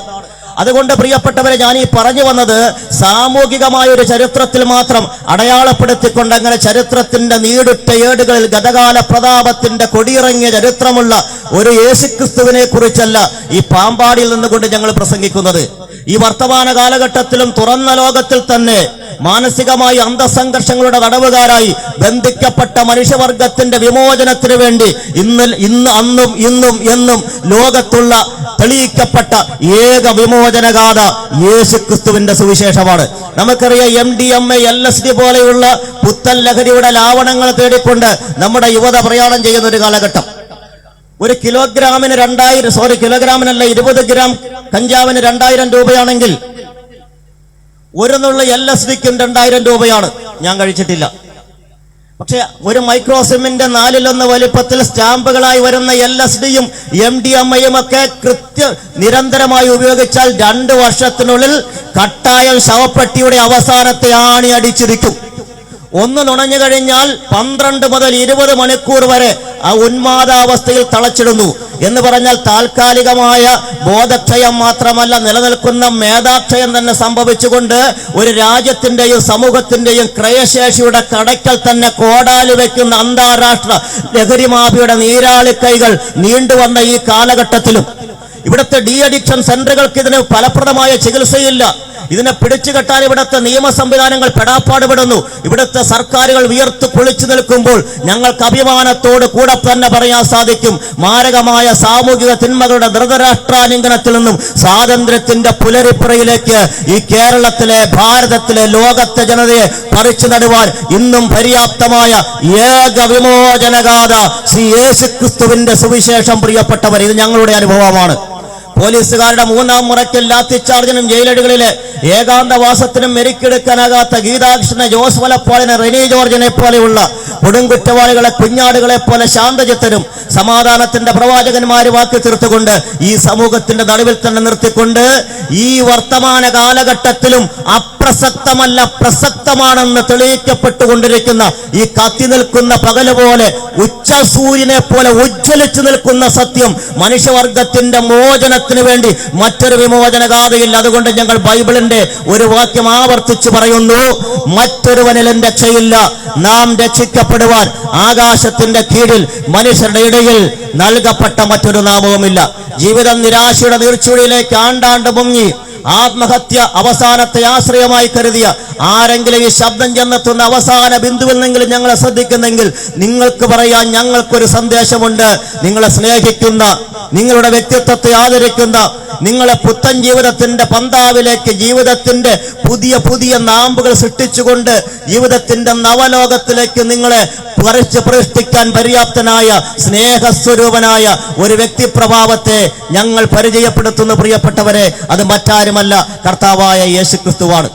അതുകൊണ്ട് പ്രിയപ്പെട്ടവരെ ഞാൻ ഈ പറഞ്ഞു വന്നത് സാമൂഹികമായ ഒരു ചരിത്രത്തിൽ മാത്രം അടയാളപ്പെടുത്തിക്കൊണ്ട് അങ്ങനെ ചരിത്രത്തിന്റെ നീടുറ്റ ഏടുകളിൽ ഗതകാല പ്രതാപത്തിന്റെ കൊടിയിറങ്ങിയ ചരിത്രമുള്ള ഒരു യേശുക്രിസ്തുവിനെ കുറിച്ചല്ല ഈ പാമ്പാടിയിൽ നിന്നുകൊണ്ട് ഞങ്ങൾ പ്രസംഗിക്കുന്നത്. ഈ വർത്തമാന കാലഘട്ടത്തിലും തുറന്ന ലോകത്തിൽ തന്നെ മാനസികമായി അന്തസംഘർഷങ്ങളുടെ തടവുകാരായി ബന്ധിക്കപ്പെട്ട മനുഷ്യവർഗത്തിന്റെ വിമോചനത്തിന് വേണ്ടി ഇന്ന് ഇന്ന് അന്നും ഇന്നും എന്നും ലോകത്തുള്ള തെളിയിക്കപ്പെട്ട ഏക വിമോചനഗാഥ യേശു ക്രിസ്തുവിന്റെ സുവിശേഷമാണ്. നമുക്കറിയാം M D M A L S D പോലെയുള്ള പുത്തൻ ലഹരിയുടെ ലാവണങ്ങൾ തേടിക്കൊണ്ട് നമ്മുടെ യുവത പ്രയാണം ചെയ്യുന്ന ഒരു കാലഘട്ടം. ഒരു കിലോഗ്രാമിന് രണ്ടായിരം സോറി കിലോഗ്രാമിനല്ല ഇരുപത് ഗ്രാം കഞ്ചാവിന് രണ്ടായിരം രൂപയാണെങ്കിൽ ഒരു എൽ എസ് ഡിക്കും രണ്ടായിരം രൂപയാണ്. ഞാൻ കഴിച്ചിട്ടില്ല. പക്ഷെ ഒരു മൈക്രോസിമിന്റെ നാലിലൊന്ന് വലിപ്പത്തിൽ സ്റ്റാമ്പുകളായി വരുന്ന എൽ എസ് ഡിയും എം ഡി എം ഐയും ഒക്കെ കൃത്യ നിരന്തരമായി ഉപയോഗിച്ചാൽ രണ്ട് വർഷത്തിനുള്ളിൽ കട്ടായം ശവപ്പെട്ടിയുടെ അവസാനത്തെ ആണി അടിച്ചിരിക്കും. ഒന്ന് നുണഞ്ഞു കഴിഞ്ഞാൽ പന്ത്രണ്ട് മുതൽ ഇരുപത് മണിക്കൂർ വരെ ആ ഉന്മാദാവസ്ഥയിൽ തളച്ചിടുന്നു. എന്ന് പറഞ്ഞാൽ താൽക്കാലികമായ ബോധക്ഷയം മാത്രമല്ല നിലനിൽക്കുന്ന മേധാക്ഷയം തന്നെ സംഭവിച്ചുകൊണ്ട് ഒരു രാജ്യത്തിന്റെയും സമൂഹത്തിന്റെയും ക്രയശേഷിയുടെ കടയ്ക്കൽ തന്നെ കോടാലി വയ്ക്കുന്ന അന്താരാഷ്ട്ര ലഹരി മാഫിയുടെ നീരാളിക്കൈകൾ നീണ്ടുവന്ന ഈ കാലഘട്ടത്തിലും. ഇവിടുത്തെ ഡി അഡിക്ഷൻ സെന്ററുകൾക്ക് ഇതിന് ഫലപ്രദമായ ചികിത്സയില്ല. ഇതിനെ പിടിച്ചു കെട്ടാൻ ഇവിടുത്തെ നിയമ സംവിധാനങ്ങൾ പെടാപ്പാടുപെടുന്നു. ഇവിടുത്തെ സർക്കാരുകൾ വിയർത്ത് കുളിച്ചു നിൽക്കുമ്പോൾ ഞങ്ങൾക്ക് അഭിമാനത്തോട് കൂടെ തന്നെ പറയാൻ സാധിക്കും. മാരകമായ സാമൂഹിക തിന്മകളുടെ ധൃതരാഷ്ട്രാലിംഗനത്തിൽ നിന്നും സ്വാതന്ത്ര്യത്തിന്റെ പുലരിപ്പുറയിലേക്ക് ഈ കേരളത്തിലെ ഭാരതത്തിലെ ലോകത്തെ ജനതയെ പറിച്ചു നടുവാൻ ഇന്നും പര്യാപ്തമായ ഏക വിമോചനഗാഥ ശ്രീ യേശുക്രിസ്തുവിന്റെ സുവിശേഷം പ്രിയപ്പെട്ടവർ ഇത് ഞങ്ങളുടെ അനുഭവമാണ്. പോലീസുകാരുടെ മൂന്നാം മുറയ്ക്ക് ലാത്തിച്ചാർജിനും ജയിലടികളിലെ ഏകാന്തവാസത്തിനും മെരുക്കെടുക്കാനാകാത്ത ഗീതാകൃഷ്ണ ജോസ് വലപ്പാളിനെ റെനി ജോർജിനെ പോലെയുള്ള കൊടുങ്കുറ്റവാളികളെ കുഞ്ഞാടുകളെ പോലെ ശാന്തചിത്തരും സമാധാനത്തിന്റെ പ്രവാചകന്മാര് വാക്കി തീർത്തുകൊണ്ട് ഈ സമൂഹത്തിന്റെ നടുവിൽ തന്നെ നിർത്തിക്കൊണ്ട് ഈ വർത്തമാന കാലഘട്ടത്തിലും അപ്രസക്തമല്ല പ്രസക്തമാണെന്ന് തെളിയിക്കപ്പെട്ടുകൊണ്ടിരിക്കുന്ന ഈ കത്തി നിൽക്കുന്ന പകൽ പോലെ ഉച്ച സൂര്യനെ പോലെ ഉജ്ജ്വലിച്ചു നിൽക്കുന്ന സത്യം മനുഷ്യവർഗത്തിന്റെ മോചനത്തിന് വേണ്ടി മറ്റൊരു വിമോചന ഗാഥയില്ല അതുകൊണ്ട് ഞങ്ങൾ ബൈബിളിന്റെ ഒരു വാക്യം ആവർത്തിച്ചു പറയുന്നു മറ്റൊരുവനിലും രക്ഷയില്ല. നാം രക്ഷിക്കപ്പെടുവാൻ ആകാശത്തിന്റെ കീഴിൽ മനുഷ്യരുടെ ഇടയിൽ നൽകപ്പെട്ട മറ്റൊരു നാമവുമില്ല. ജീവിതം നിരാശയുടെ നീർച്ചുഴിയിലേക്ക് ആണ്ടാണ്ട് മുങ്ങി ആത്മഹത്യ അവസാനത്തെ ആശ്രയമായി കരുതിയ ആരെങ്കിലും ഈ ശബ്ദം ചെന്നെത്തുന്ന അവസാന ബിന്ദുവിൽ നിന്നെങ്കിലും ഞങ്ങളെ ശ്രദ്ധിക്കുന്നെങ്കിൽ നിങ്ങൾക്ക് പറയാൻ ഞങ്ങൾക്കൊരു സന്ദേശമുണ്ട്. നിങ്ങളെ സ്നേഹിക്കുന്ന നിങ്ങളുടെ വ്യക്തിത്വത്തെ ആദരിക്കുന്ന നിങ്ങളെ പുത്തൻ ജീവിതത്തിന്റെ പന്താവിലേക്ക് ജീവിതത്തിന്റെ പുതിയ പുതിയ നാമ്പുകൾ സൃഷ്ടിച്ചുകൊണ്ട് ജീവിതത്തിന്റെ നവലോകത്തിലേക്ക് നിങ്ങളെ പറിച്ച് പ്രതിഷ്ഠിക്കാൻ പര്യാപ്തനായ സ്നേഹസ്വരൂപനായ ഒരു വ്യക്തിപ്രഭാവത്തെ ഞങ്ങൾ പരിചയപ്പെടുത്തുന്നു പ്രിയപ്പെട്ടവരെ. അത് മറ്റാരുമല്ല കർത്താവായ യേശുക്രിസ്തുവാണ്.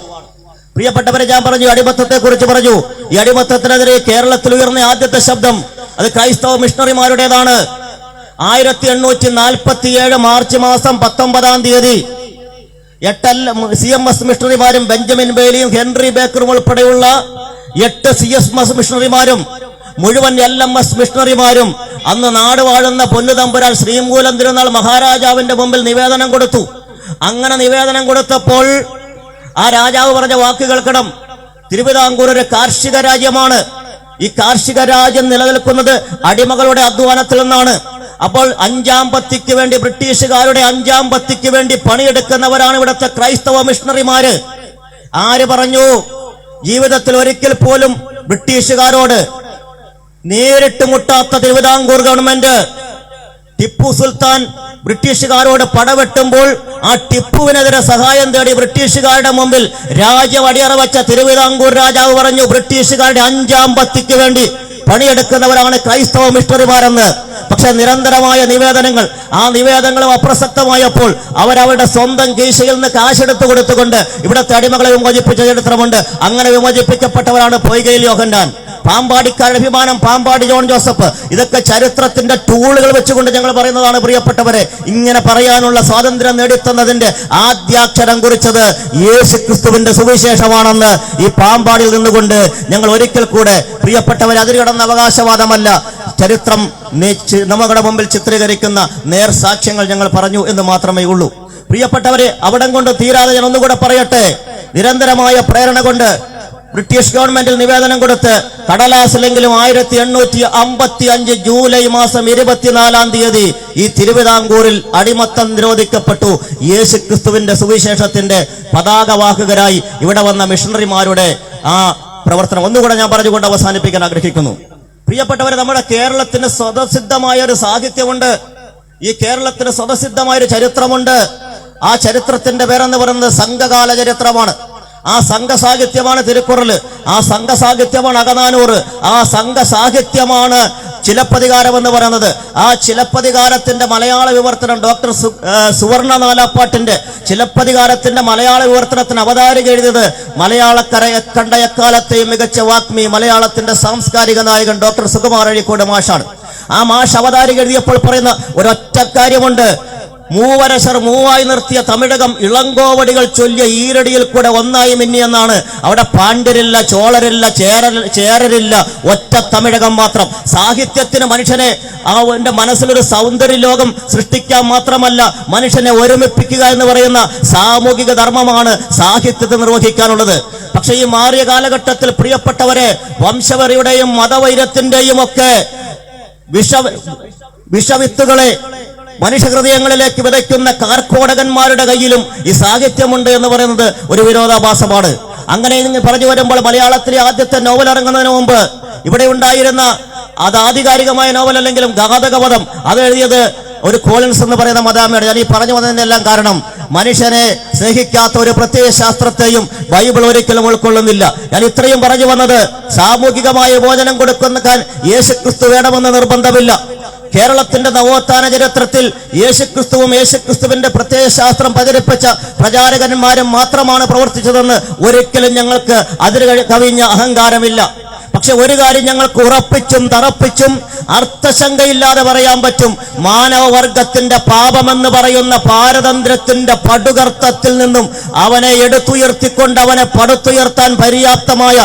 പ്രിയപ്പെട്ടവരെ ഞാൻ പറഞ്ഞു അടിമത്തത്തെ കുറിച്ച് പറഞ്ഞു. ഈ അടിമത്തത്തിനെതിരെ കേരളത്തിൽ ഉയർന്ന ആദ്യത്തെ ശബ്ദം അത് ക്രൈസ്തവ മിഷണറിമാരുടേതാണ്. ആയിരത്തി എണ്ണൂറ്റി നാൽപ്പത്തി ഏഴ് മാർച്ച് മാസം പത്തൊമ്പതാം തീയതി എട്ടല്ല സി എം എസ് മിഷണറിമാരും ബെഞ്ചമിൻ ബേലിയും ഹെൻറി ബേക്കറും ഉൾപ്പെടെയുള്ള എട്ട് സി എസ് എസ് മിഷണറിമാരും മുഴുവൻ എൽ എം എസ് മിഷണറിമാരും അന്ന് നാട് വാഴുന്ന പൊന്നുതമ്പുരാൻ ശ്രീമൂലം തിരുനാൾ മഹാരാജാവിന്റെ മുമ്പിൽ നിവേദനം കൊടുത്തു. അങ്ങനെ നിവേദനം കൊടുത്തപ്പോൾ ആ രാജാവ് പറഞ്ഞ വാക്ക് കേൾക്കണം. തിരുവിതാംകൂർ ഒരു കാർഷിക രാജ്യമാണ്. ഈ കാർഷിക രാജ്യം നിലനിൽക്കുന്നത് അടിമകളുടെ അധ്വാനത്തിൽ നിന്നാണ്. അപ്പോൾ അഞ്ചാം പത്തിക്ക് വേണ്ടി ബ്രിട്ടീഷുകാരുടെ അഞ്ചാം പത്തിക്ക് വേണ്ടി പണിയെടുക്കുന്നവരാണ് ഇവിടുത്തെ ക്രൈസ്തവ മിഷണറിമാര്. ആര് പറഞ്ഞു? ജീവിതത്തിൽ ഒരിക്കൽ പോലും ബ്രിട്ടീഷുകാരോട് നേരിട്ട് മുട്ടാത്ത തിരുവിതാംകൂർ ഗവൺമെന്റ് ടിപ്പു സുൽത്താൻ ബ്രിട്ടീഷുകാരോട് പടവെട്ടുമ്പോൾ ആ ടിപ്പുവിനെതിരെ സഹായം തേടി ബ്രിട്ടീഷുകാരുടെ മുമ്പിൽ രാജ്യം അടിയറ വെച്ച തിരുവിതാംകൂർ രാജാവ് പറഞ്ഞു ബ്രിട്ടീഷുകാരുടെ അഞ്ചാം പത്തിക്ക് വേണ്ടി പണിയെടുക്കുന്നവരാണ് ക്രൈസ്തവ മിഷണറിമാരെന്ന്. പക്ഷെ നിരന്തരമായ നിവേദനങ്ങൾ ആ നിവേദനങ്ങളും അപ്രസക്തമായപ്പോൾ അവരവരുടെ സ്വന്തം കീശയിൽ നിന്ന് കാശെടുത്തു കൊടുത്തുകൊണ്ട് ഇവിടുത്തെ അടിമകളെ വിമോചിപ്പിച്ച ചരിത്രമുണ്ട്. അങ്ങനെ വിമോചിപ്പിക്കപ്പെട്ടവരാണ് പൊയ്കയിൽ യോഹന്നാൻ. പാമ്പാടിക്കാരുടെ അഭിമാനം പാമ്പാടി ജോൺ ജോസഫ്. ഇതൊക്കെ ചരിത്രത്തിന്റെ ടൂളുകൾ വെച്ചുകൊണ്ട് ഞങ്ങൾ പറയുന്നതാണ് പ്രിയപ്പെട്ടവരെ. ഇങ്ങനെ പറയാനുള്ള സ്വാതന്ത്ര്യം നേടിത്തന്നതിന്റെ ആദ്യാക്ഷരം കുറിച്ചത് യേശു ക്രിസ്തുവിന്റെ സുവിശേഷമാണെന്ന് ഈ പാമ്പാടിയിൽ നിന്നുകൊണ്ട് ഞങ്ങൾ ഒരിക്കൽ കൂടെ പ്രിയപ്പെട്ടവരെ അതിരുകടന്ന അവകാശവാദമല്ല. ചരിത്രം നമ്മുടെ മുമ്പിൽ ചിത്രീകരിക്കുന്ന നേർ സാക്ഷ്യങ്ങൾ ഞങ്ങൾ പറഞ്ഞു എന്ന് മാത്രമേ ഉള്ളൂ. പ്രിയപ്പെട്ടവരെ അവിടം കൊണ്ട് തീരാതെ ഞാൻ ഒന്നുകൂടെ പറയട്ടെ. നിരന്തരമായ പ്രേരണ കൊണ്ട് ബ്രിട്ടീഷ് ഗവൺമെന്റിൽ നിവേദനം കൊടുത്ത് കടലാസിലെങ്കിലും ആയിരത്തി എണ്ണൂറ്റി അമ്പത്തി അഞ്ച് ജൂലൈ മാസം ഇരുപത്തിനാലാം തീയതി ഈ തിരുവിതാംകൂറിൽ അടിമത്തം നിരോധിക്കപ്പെട്ടു. യേശു ക്രിസ്തുവിന്റെ സുവിശേഷത്തിന്റെ പതാകവാഹകരായി ഇവിടെ വന്ന മിഷണറിമാരുടെ ആ പ്രവർത്തനം. ഒന്നുകൂടെ ഞാൻ പറഞ്ഞുകൊണ്ട് അവസാനിപ്പിക്കാൻ ആഗ്രഹിക്കുന്നു. പ്രിയപ്പെട്ടവരെ നമ്മുടെ കേരളത്തിന് സ്വതസിദ്ധമായ ഒരു സാഹിത്യമുണ്ട്. ഈ കേരളത്തിന് സ്വതസിദ്ധമായ ഒരു ചരിത്രമുണ്ട്. ആ ചരിത്രത്തിന്റെ പേരെന്ന് പറയുന്നത് സംഘകാല ചരിത്രമാണ്. ആ സംഘ സാഹിത്യമാണ് തിരുക്കുറൽ ആ സംഘ സാഹിത്യമാണ് ആ സംഘ സാഹിത്യമാണ് ചിലപ്പതികാരം എന്ന് പറയുന്നത് ആ ചിലപ്പതികാരത്തിന്റെ മലയാള വിവർത്തനം ഡോക്ടർ സുവർണ നാലാപ്പാട്ടിന്റെ ചിലപ്പതികാരത്തിന്റെ മലയാള വിവർത്തനത്തിന് അവതാരിക എഴുതിയത് മലയാളക്കരയെ കണ്ട എക്കാലത്തെയും മികച്ച വാഗ്മി മലയാളത്തിന്റെ സാംസ്കാരിക നായകൻ ഡോക്ടർ സുകുമാർ അഴീക്കോട് മാഷാണ്. ആ മാഷ് അവതാരിക എഴുതിയപ്പോൾ പറയുന്ന ഒരൊറ്റ കാര്യമുണ്ട്. മൂവരശർ മൂവായി നിർത്തിയ തമിഴകം ഇളങ്കോവടികൾ ചൊല്ലിയ ഈരടിയിൽ കൂടെ ഒന്നായി മിന്നി എന്നാണ്. അവിടെ പാണ്ഡ്യരില്ല ചോളരില്ല ചേര ചേരരില്ല ഒറ്റ തമിഴകം മാത്രം. സാഹിത്യത്തിന് മനുഷ്യനെ അവന്റെ മനസ്സിലൊരു സൗന്ദര്യ ലോകം സൃഷ്ടിക്കാൻ മാത്രമല്ല മനുഷ്യനെ ഒരുമിപ്പിക്കുക എന്ന് പറയുന്ന സാമൂഹിക ധർമ്മമാണ് സാഹിത്യത്തെ നിർവഹിക്കാനുള്ളത്. പക്ഷേ ഈ മാറിയ കാലഘട്ടത്തിൽ പ്രിയപ്പെട്ടവരെ വംശവരിയുടെയും മതവൈരത്തിന്റെയും ഒക്കെ വിഷ വിഷവിത്തുകളെ മനുഷ്യഹൃദയങ്ങളിലേക്ക് വിതയ്ക്കുന്ന കാർക്കോടകന്മാരുടെ കയ്യിലും ഈ സാഹിത്യമുണ്ട് എന്ന് പറയുന്നത് ഒരു വിരോധാഭാസമാണ്. അങ്ങനെ നിങ്ങൾ പറഞ്ഞു വരുമ്പോൾ മലയാളത്തിലെ ആദ്യത്തെ നോവൽ ഇറങ്ങുന്നതിന് മുമ്പ് ഇവിടെ ഉണ്ടായിരുന്ന അത് ആധികാരികമായ നോവൽ അല്ലെങ്കിലും ഘാതകവധം അത് എഴുതിയത് ഒരു കോളിൻസ് എന്ന് പറയുന്ന മതാമയാണ് ഞാൻ ഈ പറഞ്ഞു വന്നതിനെല്ലാം കാരണം മനുഷ്യനെ സ്നേഹിക്കാത്ത ഒരു പ്രത്യേക ശാസ്ത്രത്തെയും ബൈബിൾ ഒരിക്കലും ഉൾക്കൊള്ളുന്നില്ല. ഞാൻ ഇത്രയും പറഞ്ഞു വന്നത് സാമൂഹികമായ ഭോജനം കൊടുക്കുന്ന യേശുക്രിസ്തു വേണമെന്ന് നിർബന്ധമില്ല. കേരളത്തിന്റെ നവോത്ഥാന ചരിത്രത്തിൽ യേശുക്രിസ്തുവും യേശുക്രിസ്തുവിന്റെ പ്രത്യയ ശാസ്ത്രം പ്രചരിപ്പിച്ച പ്രചാരകന്മാരും മാത്രമാണ് പ്രവർത്തിച്ചതെന്ന് ഒരിക്കലും ഞങ്ങൾക്ക് അതിര് കവിഞ്ഞ അഹങ്കാരമില്ല. പക്ഷെ ഒരു കാര്യം ഞങ്ങൾക്ക് ഉറപ്പിച്ചും തറപ്പിച്ചും അർത്ഥശങ്കയില്ലാതെ പറയാൻ പറ്റും. മാനവവർഗത്തിന്റെ പാപമെന്ന് പറയുന്ന പാരതന്ത്ര്യത്തിന്റെ പടുകർത്തത്തിൽ നിന്നും അവനെ എടുത്തുയർത്തിക്കൊണ്ട് അവനെ പടുത്തുയർത്താൻ പര്യാപ്തമായ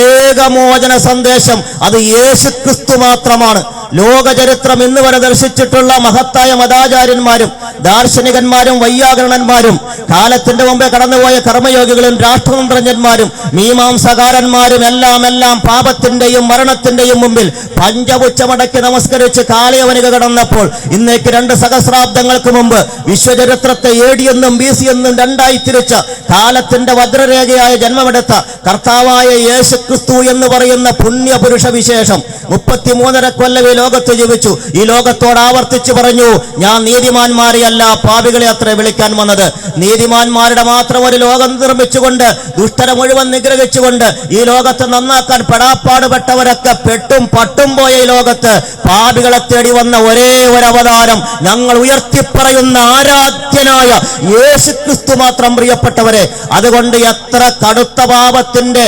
ഏകമോചന സന്ദേശം അത് യേശുക്രിസ്തു മാത്രമാണ്. ലോകചരിത്രം ഇന്ന് വരെ ദർശിച്ചിട്ടുള്ള മഹത്തായ മതാചാര്യന്മാരും ദാർശനികന്മാരും വൈയാകരണന്മാരും കാലത്തിന്റെ മുമ്പേ കടന്നുപോയ കർമ്മയോഗികളും രാഷ്ട്രതന്ത്രജ്ഞന്മാരും മീമാംസകാരന്മാരും എല്ലാം എല്ലാം പാപത്തിന്റെയും മരണത്തിന്റെയും മുമ്പിൽ പഞ്ചപുച്ചമടക്കി നമസ്കരിച്ച് കാലയവനിക കടന്നപ്പോൾ ഇന്നേക്ക് രണ്ട് സഹസ്രാബ്ദങ്ങൾക്ക് മുമ്പ് വിശ്വചരിത്രത്തെ എ ഡി എന്നും ബി സി എന്നും രണ്ടായി തിരിച്ച കാലത്തിന്റെ വജ്രരേഖയായ ജന്മമെടുത്ത കർത്താവായ യേശു ക്രിസ്തു എന്ന് പറയുന്ന പുണ്യപുരുഷ വിശേഷം മുപ്പത്തിമൂന്നര കൊല്ലം ഈ ലോകത്ത് ജീവിച്ചു. ഈ ലോകത്തോട് ആവർത്തിച്ചു പറഞ്ഞു ഞാൻ നീതിമാന്മാരെ അല്ല പാപികളെ അത്ര വിളിക്കാൻ വന്നത്. നീതിമാന്മാരുടെ മാത്രം ഒരു ലോകം നിർമ്മിച്ചുകൊണ്ട് ദുഷ്ടര മുഴുവൻ നിഗ്രഹിച്ചുകൊണ്ട് ഈ ലോകത്തെ നന്നാക്കാൻ പെടാപ്പാടുപെട്ടവരൊക്കെ പെട്ടും പട്ടും പോയ ലോകത്ത് പാപികളെ തേടി വന്ന ഒരേ ഒരു അവതാരം ഞങ്ങൾ ഉയർത്തിപ്പറയുന്ന ആരാധ്യനായ യേശു ക്രിസ്തു മാത്രം പ്രിയപ്പെട്ടവരെ. അതുകൊണ്ട് എത്ര കടുത്ത പാപത്തിന്റെ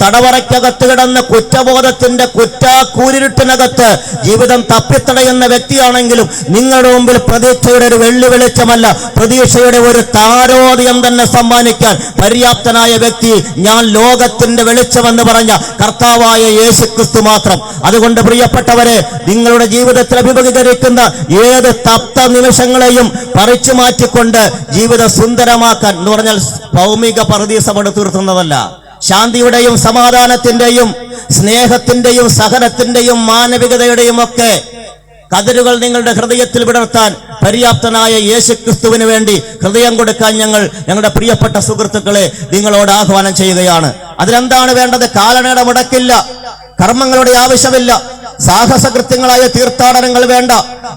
തടവറയ്ക്കകത്ത് കിടന്ന് കുറ്റബോധത്തിന്റെ കുറ്റാക്കൂരിരുട്ടിനകത്ത് ജീവിതം തപ്പിത്തടയുന്ന വ്യക്തിയാണെങ്കിലും നിങ്ങളുടെ മുമ്പിൽ പ്രതീക്ഷയുടെ ഒരു വെള്ളി വെളിച്ചമല്ല പ്രതീക്ഷയുടെ ഒരു താരോദയം തന്നെ സമ്മാനിക്കാൻ പര്യാപ്തനായ വ്യക്തി ഞാൻ ലോകത്തിന്റെ വെളിച്ചമെന്ന് പറഞ്ഞ കർത്താവായ യേശു ക്രിസ്തു മാത്രം. അതുകൊണ്ട് പ്രിയപ്പെട്ടവരെ നിങ്ങളുടെ ജീവിതത്തിൽ അഭിമുഖീകരിക്കുന്ന ഏത് തപ്ത നിമിഷങ്ങളെയും പറിച്ചു മാറ്റിക്കൊണ്ട് ജീവിതം സുന്ദരമാക്കാൻ എന്ന് പറഞ്ഞാൽ ഭൗമിക പറുദീസമട് തീർത്തുന്നതല്ല. ശാന്തിയുടെയും സമാധാനത്തിന്റെയും സ്നേഹത്തിന്റെയും സഹനത്തിന്റെയും മാനവികതയുടെയും ഒക്കെ കതിരുകൾ നിങ്ങളുടെ ഹൃദയത്തിൽ വിടർത്താൻ പര്യാപ്തനായ യേശു ക്രിസ്തുവിന് വേണ്ടി ഹൃദയം കൊടുക്കാൻ ഞങ്ങൾ ഞങ്ങളുടെ പ്രിയപ്പെട്ട സുഹൃത്തുക്കളെ നിങ്ങളോട് ആഹ്വാനം ചെയ്യുകയാണ്. അതിനെന്താണ് വേണ്ടത്? കാലണയുടെ മുടക്കില്ല. കർമ്മങ്ങളുടെ ആവശ്യമില്ല. സാഹസകൃത്യങ്ങളായ തീർത്ഥാടനങ്ങൾ വേണ്ട.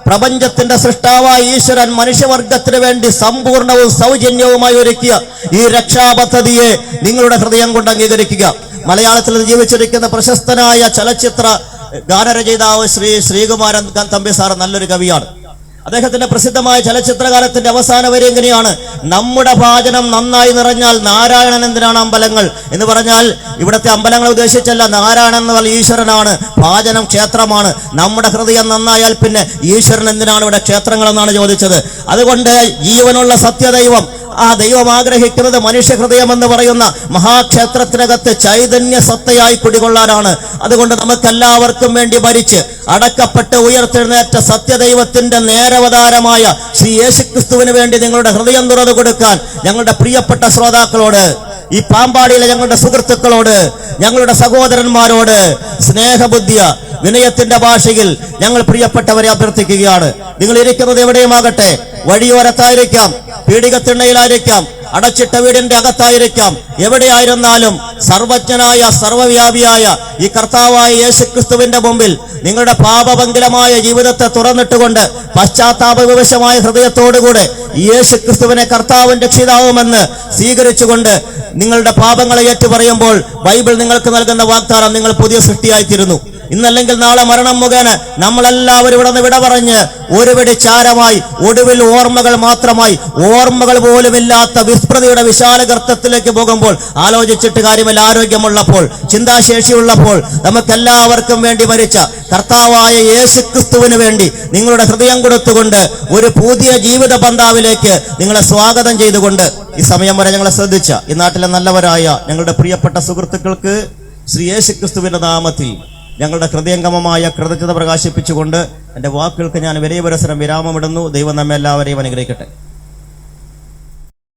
പ്രപഞ്ചത്തിന്റെ സൃഷ്ടാവായ ഈശ്വരൻ മനുഷ്യവർഗത്തിന് വേണ്ടി സമ്പൂർണവും സൗജന്യവുമായി ഒരുക്കിയ ഈ രക്ഷാപദ്ധതിയെ നിങ്ങളുടെ ഹൃദയം കൊണ്ട് അംഗീകരിക്കുക. മലയാളത്തിൽ ജീവിച്ചിരിക്കുന്ന പ്രശസ്തനായ ചലച്ചിത്ര ഗാനരചയിതാവ് ശ്രീ ശ്രീകുമാരൻ തമ്പി സാർ നല്ലൊരു കവിയാണ്. അദ്ദേഹത്തിന്റെ പ്രസിദ്ധമായ ചലച്ചിത്രകാലത്തിന്റെ അവസാന വരെ എങ്ങനെയാണ്? നമ്മുടെ പാചനം നന്നായി നിറഞ്ഞാൽ നാരായണൻ എന്തിനാണ് അമ്പലങ്ങൾ? എന്ന് പറഞ്ഞാൽ ഇവിടുത്തെ അമ്പലങ്ങൾ ഉദ്ദേശിച്ചല്ല നാരായണൻ എന്ന് പറഞ്ഞാൽ ഈശ്വരനാണ് പാചനം ക്ഷേത്രമാണ്. നമ്മുടെ ഹൃദയം നന്നായാൽ പിന്നെ ഈശ്വരൻ എന്തിനാണ് ഇവിടെ ക്ഷേത്രങ്ങൾ എന്നാണ് ചോദിച്ചത്. അതുകൊണ്ട് ജീവനുള്ള സത്യദൈവം ആ ദൈവം ആഗ്രഹിക്കുന്നത് മനുഷ്യ ഹൃദയം എന്ന് പറയുന്ന മഹാക്ഷേത്രത്തിനകത്ത് ചൈതന്യ സത്തയായി കുടികൊള്ളാനാണ്. അതുകൊണ്ട് നമുക്കെല്ലാവർക്കും വേണ്ടി മരിച്ച് അടക്കപ്പെട്ട് ഉയർത്തെഴുന്നേറ്റ സത്യദൈവത്തിന്റെ നേരവതാരമായ ശ്രീ യേശുക്രിസ്തുവിന് വേണ്ടി നിങ്ങളുടെ ഹൃദയം തുറന്നു കൊടുക്കാൻ ഞങ്ങളുടെ പ്രിയപ്പെട്ട ശ്രോതാക്കളോട് ഈ പാമ്പാടിയിലെ ഞങ്ങളുടെ സുഹൃത്തുക്കളോട് ഞങ്ങളുടെ സഹോദരന്മാരോട് സ്നേഹബുദ്ധിയ വിനയത്തിന്റെ ഭാഷയിൽ ഞങ്ങൾ പ്രിയപ്പെട്ടവരെ അഭ്യർത്ഥിക്കുകയാണ്. നിങ്ങൾ ഇരിക്കുന്നത് എവിടെയുമാകട്ടെ? വഴിയോരത്തായിരിക്കാം. പീഡികത്തിണ്ണയിലായിരിക്കാം. അടച്ചിട്ട വീടിന്റെ അകത്തായിരിക്കാം. എവിടെയായിരുന്നാലും സർവജ്ഞനായ സർവവ്യാപിയായ ഈ കർത്താവായ യേശുക്രിസ്തുവിന്റെ മുമ്പിൽ നിങ്ങളുടെ പാപഭംഗിലമായ ജീവിതത്തെ തുറന്നിട്ടുകൊണ്ട് പശ്ചാത്താപ വിവശമായ ഹൃദയത്തോടുകൂടെ യേശുക്രിസ്തുവിനെ കർത്താവും രക്ഷിതാവുമെന്ന് സ്വീകരിച്ചുകൊണ്ട് നിങ്ങളുടെ പാപങ്ങളെ ഏറ്റുപറയുമ്പോൾ ബൈബിൾ നിങ്ങൾക്ക് നൽകുന്ന വാഗ്ദാനം നിങ്ങൾ പുതിയ സൃഷ്ടിയായിത്തീരുന്നു. ഇന്നല്ലെങ്കിൽ നാളെ മരണം മുഖേന നമ്മളെല്ലാവരും ഇവിടെ നിന്ന് വിട പറഞ്ഞ് ഒരു വെടി ചാരമായി ഒടുവിൽ ഓർമ്മകൾ മാത്രമായി ഓർമ്മകൾ പോലും ഇല്ലാത്ത വിസ്മൃതിയുടെ വിശാല ഗർത്തത്തിലേക്ക് പോകുമ്പോൾ ആലോചിച്ചിട്ട് കാര്യമല്ല ആരോഗ്യമുള്ളപ്പോൾ ചിന്താശേഷിയുള്ളപ്പോൾ നമുക്കെല്ലാവർക്കും വേണ്ടി മരിച്ച കർത്താവായ യേശു ക്രിസ്തുവിന് വേണ്ടി നിങ്ങളുടെ ഹൃദയം കൊടുത്തുകൊണ്ട് ഒരു പുതിയ ജീവിത പന്താവിലേക്ക് നിങ്ങളെ സ്വാഗതം ചെയ്തുകൊണ്ട് ഈ സമയം വരെ ഞങ്ങളെ ശ്രദ്ധിച്ച ഈ നാട്ടിലെ നല്ലവരായ ഞങ്ങളുടെ പ്രിയപ്പെട്ട സുഹൃത്തുക്കൾക്ക് ശ്രീ യേശു ക്രിസ്തുവിന്റെ നാമത്തിൽ ഞങ്ങളുടെ ഹൃദയംഗമമായ കൃതജ്ഞത പ്രകാശിപ്പിച്ചുകൊണ്ട് എന്റെ വാക്കുകൾക്ക് ഞാൻ വിനയപരസരം വിരാമമിടുന്നു. ദൈവം നമ്മെ എല്ലാവരെയും അനുഗ്രഹിക്കട്ടെ.